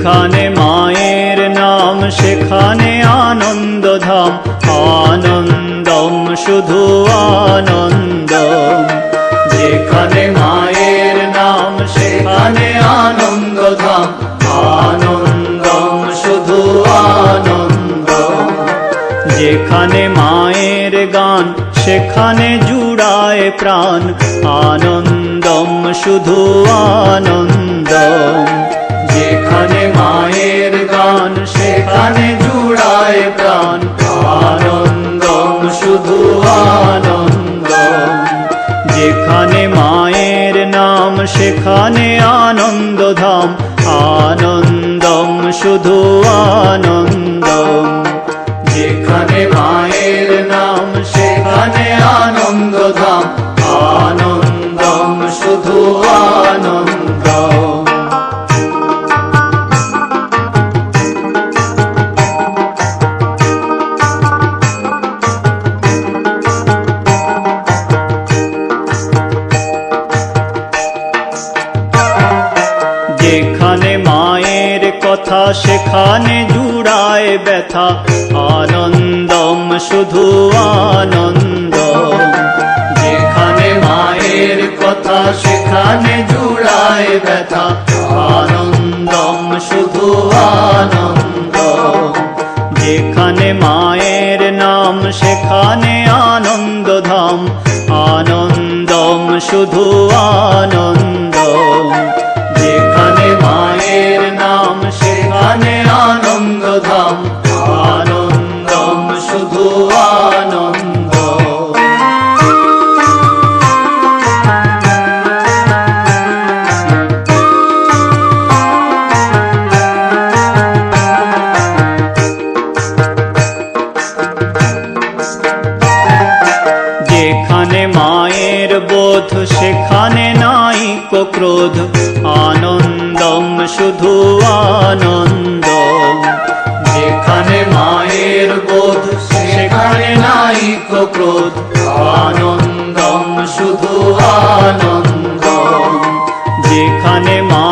যেখানে মায়ের নাম, সেখানে আনন্দধাম। আনন্দম, শুধু আনন্দম। যেখানে মায়ের নাম, সেখানে আনন্দধাম। আনন্দম, শুধু আনন্দম। যেখানে মায়ের গান, সেখানে জুড়ায় প্রাণ। আনন্দম, শুধু আনন্দম। যেখানে মায়ের গান, সেখানে জুড়ায় প্রাণ। আনন্দম, শুধু আনন্দ যেখানে মায়ের নাম, সেখানে আনন্দধাম। আনন্দম, শুধু আনন্দম। যেখানে মায়ের নাম, সেখানে আনন্দধাম। আনন্দম, শুধু আনন্দম কথা সেখানে জুড়ায় ব্যথা। আনন্দম শুধু আনন্দ যেখানে মায়ের কথা সেখানে জুড়ায় ব্যথা। আনন্দম শুধু আনন্দ যেখানে মায়ের নাম সেখানে আনন্দধাম। আনন্দম শুধু আনন্দ যেখানে মায়ের বোধ, সেখানে নাই ক্রোধ। আনন্দম, শুধু আনন্দ যেখানে মায়ের বোধ, সেখানে নাই ক্রোধ। আনন্দম, শুধু আনন্দ যেখানে মা